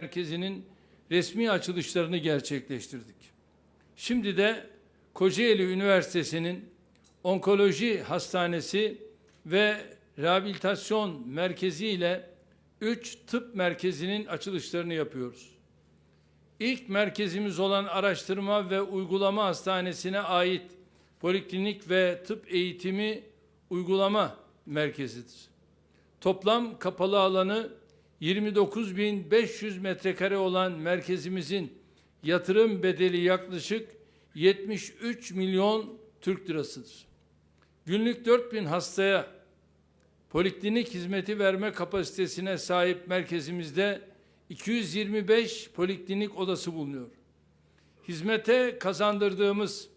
Merkezi'nin resmi açılışlarını gerçekleştirdik. Şimdi de Kocaeli Üniversitesi'nin Onkoloji Hastanesi ve Rehabilitasyon Merkezi ile 3 tıp merkezinin açılışlarını yapıyoruz. İlk merkezimiz olan Araştırma ve Uygulama Hastanesi'ne ait Poliklinik ve Tıp Eğitimi Uygulama Merkezidir. Toplam kapalı alanı 29.500 metrekare olan merkezimizin yatırım bedeli yaklaşık 73 milyon Türk lirasıdır. Günlük 4000 hastaya poliklinik hizmeti verme kapasitesine sahip merkezimizde 225 poliklinik odası bulunuyor. Hizmete kazandırdığımız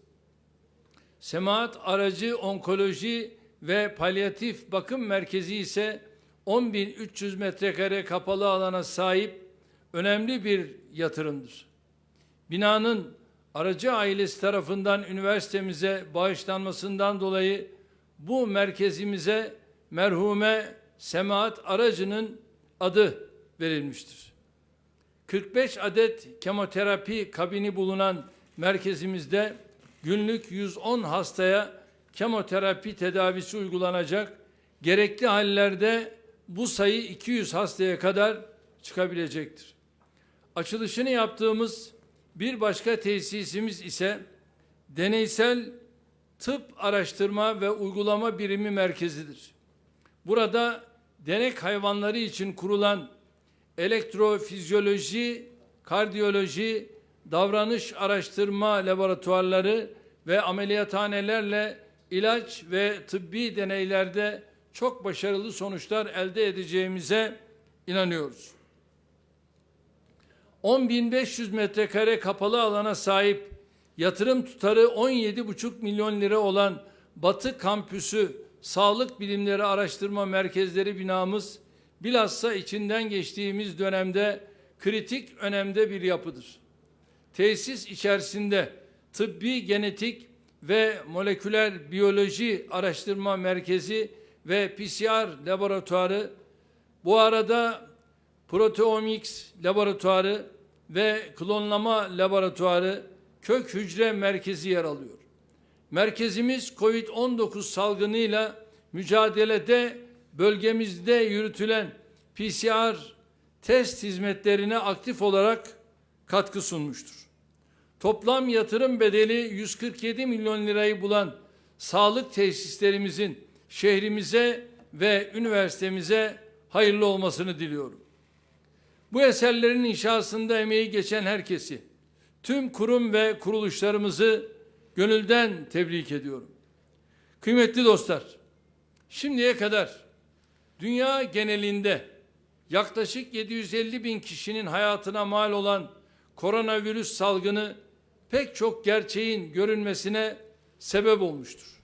Semaat Aracı Onkoloji ve Palyatif Bakım Merkezi ise 10.300 metrekare kapalı alana sahip önemli bir yatırımdır. Binanın aracı ailesi tarafından üniversitemize bağışlanmasından dolayı bu merkezimize merhume Semaat Aracı'nın adı verilmiştir. 45 adet kemoterapi kabini bulunan merkezimizde günlük 110 hastaya kemoterapi tedavisi uygulanacak. Gerekli hallerde bu sayı 200 hastaya kadar çıkabilecektir. Açılışını yaptığımız bir başka tesisimiz ise deneysel tıp araştırma ve uygulama birimi merkezidir. Burada denek hayvanları için kurulan elektrofizyoloji, kardiyoloji, davranış araştırma laboratuvarları ve ameliyathanelerle ilaç ve tıbbi deneylerde çok başarılı sonuçlar elde edeceğimize inanıyoruz. 10.500 metrekare kapalı alana sahip yatırım tutarı 17,5 milyon lira olan Batı Kampüsü Sağlık Bilimleri Araştırma Merkezleri binamız bilhassa içinden geçtiğimiz dönemde kritik önemde bir yapıdır. Tesis içerisinde tıbbi genetik ve moleküler biyoloji araştırma merkezi ve PCR laboratuvarı, bu arada proteomics laboratuvarı ve klonlama laboratuvarı, kök hücre merkezi yer alıyor. Merkezimiz COVID-19 salgınıyla mücadelede bölgemizde yürütülen PCR test hizmetlerine aktif olarak katkı sunmuştur. Toplam yatırım bedeli 147 milyon lirayı bulan sağlık tesislerimizin şehrimize ve üniversitemize hayırlı olmasını diliyorum. Bu eserlerin inşasında emeği geçen herkesi, tüm kurum ve kuruluşlarımızı gönülden tebrik ediyorum. Kıymetli dostlar, şimdiye kadar dünya genelinde yaklaşık 750 bin kişinin hayatına mal olan koronavirüs salgını pek çok gerçeğin görünmesine sebep olmuştur.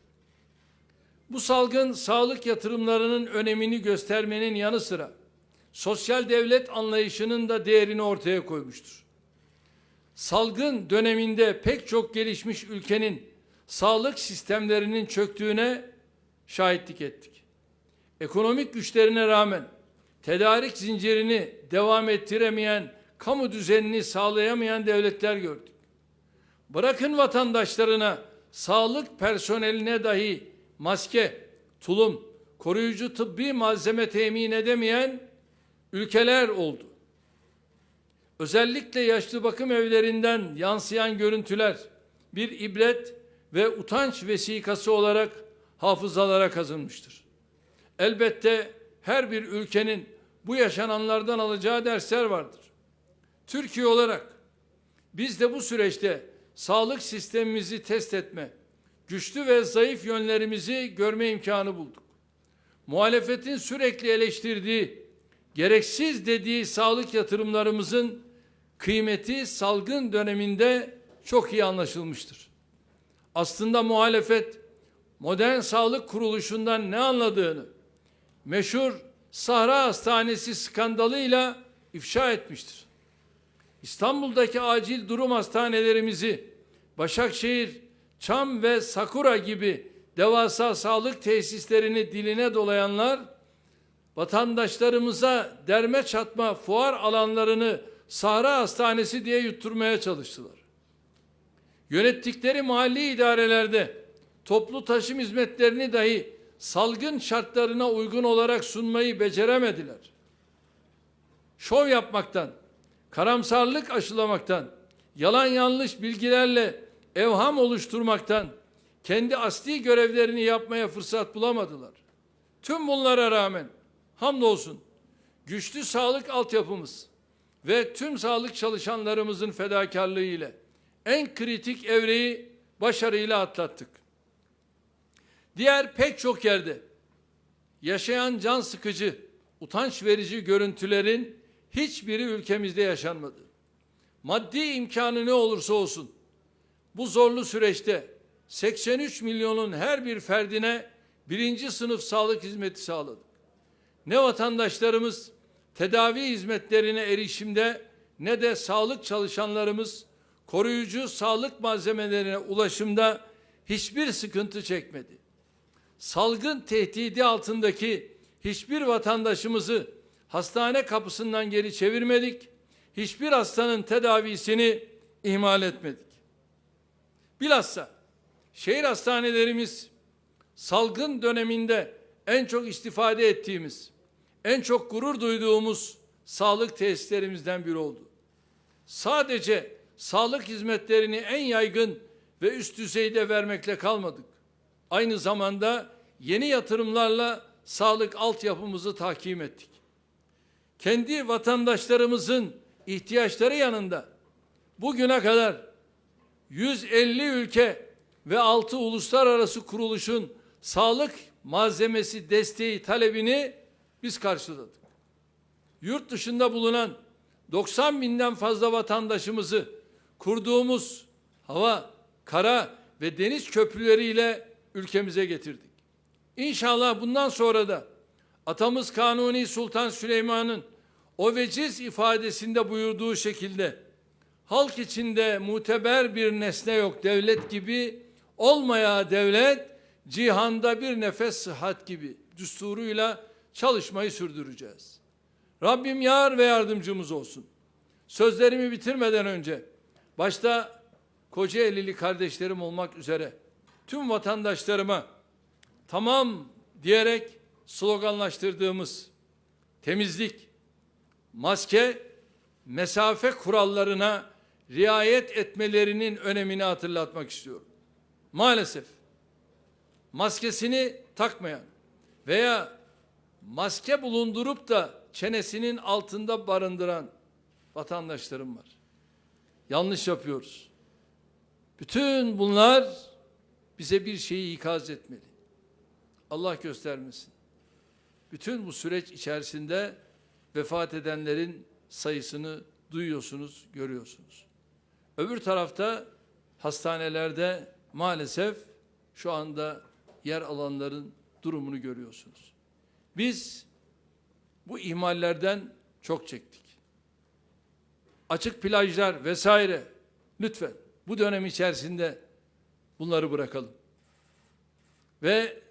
Bu salgın sağlık yatırımlarının önemini göstermenin yanı sıra sosyal devlet anlayışının da değerini ortaya koymuştur. Salgın döneminde pek çok gelişmiş ülkenin sağlık sistemlerinin çöktüğüne şahitlik ettik. Ekonomik güçlerine rağmen tedarik zincirini devam ettiremeyen, kamu düzenini sağlayamayan devletler gördük. Bırakın vatandaşlarına, sağlık personeline dahi maske, tulum, koruyucu tıbbi malzeme temin edemeyen ülkeler oldu. Özellikle yaşlı bakım evlerinden yansıyan görüntüler bir ibret ve utanç vesikası olarak hafızalara kazınmıştır. Elbette her bir ülkenin bu yaşananlardan alacağı dersler vardır. Türkiye olarak biz de bu süreçte sağlık sistemimizi test etme, güçlü ve zayıf yönlerimizi görme imkanı bulduk. Muhalefetin sürekli eleştirdiği, gereksiz dediği sağlık yatırımlarımızın kıymeti salgın döneminde çok iyi anlaşılmıştır. Aslında muhalefet modern sağlık kuruluşundan ne anladığını meşhur Sahra Hastanesi skandalıyla ifşa etmiştir. İstanbul'daki acil durum hastanelerimizi Başakşehir, Çam ve Sakura gibi devasa sağlık tesislerini diline dolayanlar vatandaşlarımıza derme çatma fuar alanlarını Sahra Hastanesi diye yutturmaya çalıştılar. Yönettikleri mahalli idarelerde toplu taşım hizmetlerini dahi salgın şartlarına uygun olarak sunmayı beceremediler. Şov yapmaktan, karamsarlık aşılamaktan, yalan yanlış bilgilerle evham oluşturmaktan kendi asli görevlerini yapmaya fırsat bulamadılar. Tüm bunlara rağmen hamdolsun güçlü sağlık altyapımız ve tüm sağlık çalışanlarımızın fedakarlığı ile en kritik evreyi başarıyla atlattık. Diğer pek çok yerde yaşayan can sıkıcı, utanç verici görüntülerin hiçbiri ülkemizde yaşanmadı. Maddi imkanı ne olursa olsun bu zorlu süreçte 83 milyonun her bir ferdine birinci sınıf sağlık hizmeti sağladık. Ne vatandaşlarımız tedavi hizmetlerine erişimde ne de sağlık çalışanlarımız koruyucu sağlık malzemelerine ulaşımda hiçbir sıkıntı çekmedi. Salgın tehdidi altındaki hiçbir vatandaşımızı hastane kapısından geri çevirmedik. Hiçbir hastanın tedavisini ihmal etmedik. Bilhassa şehir hastanelerimiz salgın döneminde en çok istifade ettiğimiz, en çok gurur duyduğumuz sağlık tesislerimizden biri oldu. Sadece sağlık hizmetlerini en yaygın ve üst düzeyde vermekle kalmadık. Aynı zamanda yeni yatırımlarla sağlık altyapımızı tahkim ettik. Kendi vatandaşlarımızın ihtiyaçları yanında bugüne kadar 150 ülke ve 6 uluslararası kuruluşun sağlık malzemesi desteği talebini biz karşıladık. Yurt dışında bulunan 90 binden fazla vatandaşımızı kurduğumuz hava, kara ve deniz köprüleriyle ülkemize getirdik. İnşallah bundan sonra da atamız Kanuni Sultan Süleyman'ın o veciz ifadesinde buyurduğu şekilde halk içinde muteber bir nesne yok devlet gibi olmaya devlet cihanda bir nefes sıhhat gibi düsturuyla çalışmayı sürdüreceğiz. Rabbim yar ve yardımcımız olsun. Sözlerimi bitirmeden önce başta Kocaelili kardeşlerim olmak üzere tüm vatandaşlarıma tamam diyerek sloganlaştırdığımız temizlik, maske, mesafe kurallarına riayet etmelerinin önemini hatırlatmak istiyorum. Maalesef maskesini takmayan veya maske bulundurup da çenesinin altında barındıran vatandaşlarım var. Yanlış yapıyoruz. Bütün bunlar bize bir şeyi ikaz etmeli. Allah göstermesin. Bütün bu süreç içerisinde vefat edenlerin sayısını duyuyorsunuz, görüyorsunuz. Öbür tarafta hastanelerde maalesef şu anda yer alanların durumunu görüyorsunuz. Biz bu ihmallerden çok çektik. Açık plajlar vesaire lütfen bu dönem içerisinde bunları bırakalım. Ve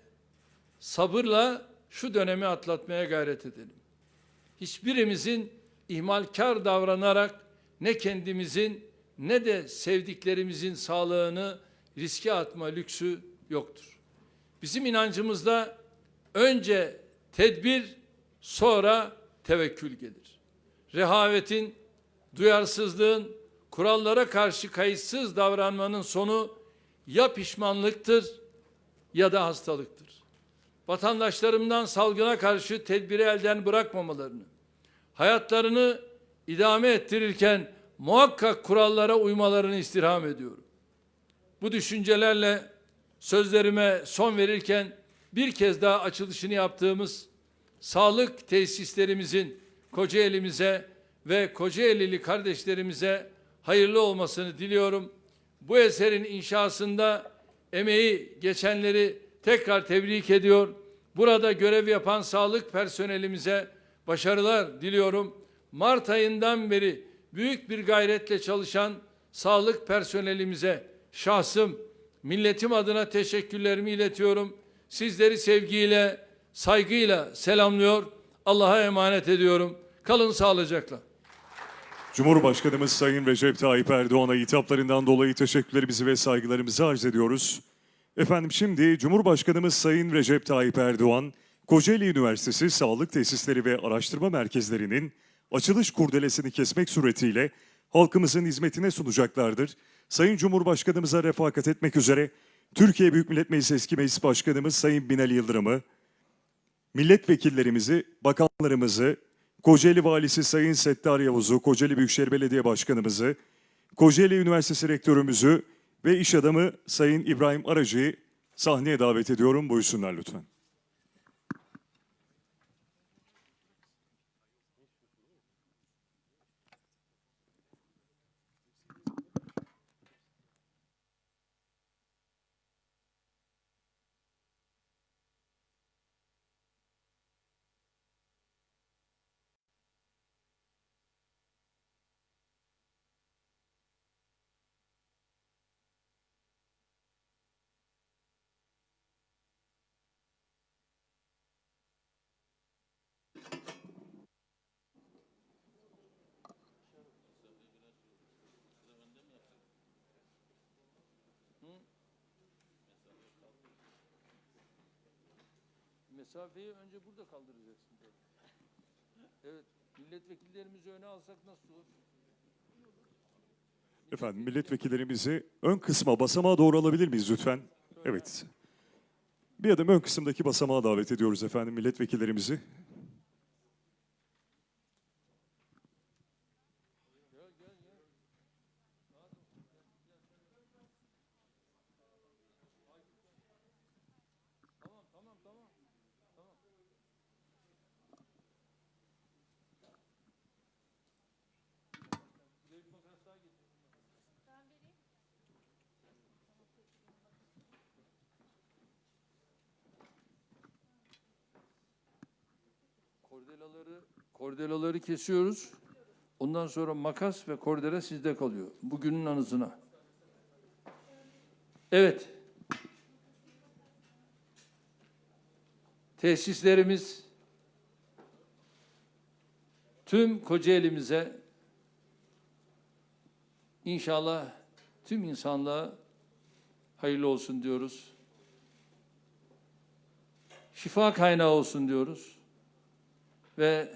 sabırla şu dönemi atlatmaya gayret edelim. Hiçbirimizin ihmalkar davranarak ne kendimizin ne de sevdiklerimizin sağlığını riske atma lüksü yoktur. Bizim inancımızda önce tedbir sonra tevekkül gelir. Rehavetin, duyarsızlığın, kurallara karşı kayıtsız davranmanın sonu ya pişmanlıktır ya da hastalıktır. Vatandaşlarımdan salgına karşı tedbiri elden bırakmamalarını, hayatlarını idame ettirirken muhakkak kurallara uymalarını istirham ediyorum. Bu düşüncelerle sözlerime son verirken bir kez daha açılışını yaptığımız sağlık tesislerimizin Kocaeli'mize ve Kocaeli'li kardeşlerimize hayırlı olmasını diliyorum. Bu eserin inşasında emeği geçenleri tekrar tebrik ediyor. Burada görev yapan sağlık personelimize başarılar diliyorum. Mart ayından beri büyük bir gayretle çalışan sağlık personelimize şahsım, milletim adına teşekkürlerimi iletiyorum. Sizleri sevgiyle, saygıyla selamlıyor. Allah'a emanet ediyorum. Kalın sağlıcakla. Cumhurbaşkanımız Sayın Recep Tayyip Erdoğan'a hitaplarından dolayı teşekkürlerimizi ve saygılarımızı arz ediyoruz. Efendim şimdi Cumhurbaşkanımız Sayın Recep Tayyip Erdoğan, Kocaeli Üniversitesi Sağlık Tesisleri ve Araştırma Merkezlerinin açılış kurdelesini kesmek suretiyle halkımızın hizmetine sunacaklardır. Sayın Cumhurbaşkanımıza refakat etmek üzere Türkiye Büyük Millet Meclisi Eski Meclis Başkanımız Sayın Binali Yıldırım'ı, milletvekillerimizi, bakanlarımızı, Kocaeli Valisi Sayın Settar Yavuz'u, Kocaeli Büyükşehir Belediye Başkanımızı, Kocaeli Üniversitesi Rektörümüzü ve iş adamı Sayın İbrahim Aracı'yı sahneye davet ediyorum. Buyursunlar lütfen. Mesafeyi önce burada kaldıracaksın. Evet, milletvekillerimizi öne alsak nasıl olur? Efendim milletvekillerimizi ön kısma basamağa doğru alabilir miyiz lütfen? Evet. Bir adım ön kısımdaki basamağa davet ediyoruz efendim milletvekillerimizi. Tamam, tamam, tamam. Tamam. Bir de bir makas daha getir. Kordelaları kordelaları kesiyoruz. Ondan sonra makas ve kordela sizde kalıyor. Bugünün anısına. Evet. Tesislerimiz tüm Kocaeli'mize inşallah tüm insanlığa hayırlı olsun diyoruz. Şifa kaynağı olsun diyoruz. Ve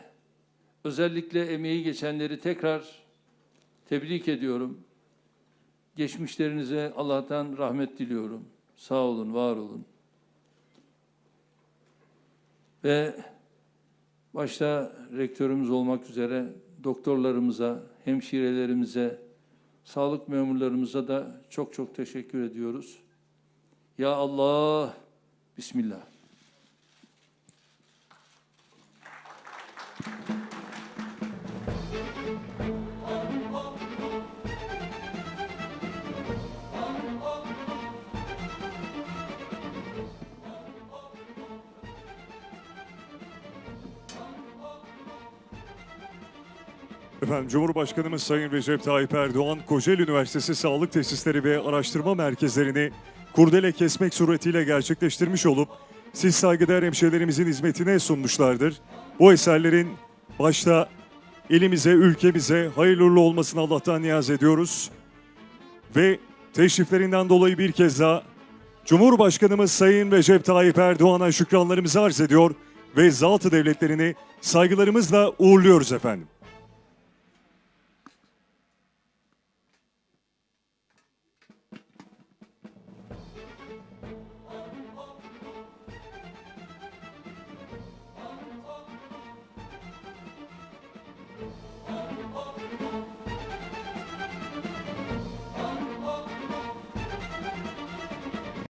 özellikle emeği geçenleri tekrar tebrik ediyorum. Geçmişlerinize Allah'tan rahmet diliyorum. Sağ olun, var olun. Ve başta rektörümüz olmak üzere doktorlarımıza, hemşirelerimize, sağlık memurlarımıza da çok çok teşekkür ediyoruz. Ya Allah, Bismillah. Efendim Cumhurbaşkanımız Sayın Recep Tayyip Erdoğan, Kocaeli Üniversitesi Sağlık Tesisleri ve Araştırma Merkezlerini kurdele kesmek suretiyle gerçekleştirmiş olup siz saygıdeğer hemşehrilerimizin hizmetine sunmuşlardır. Bu eserlerin başta elimize, ülkemize hayırlı olmasını Allah'tan niyaz ediyoruz. Ve teşriflerinden dolayı bir kez daha Cumhurbaşkanımız Sayın Recep Tayyip Erdoğan'a şükranlarımızı arz ediyor ve zat devletlerini saygılarımızla uğurluyoruz efendim.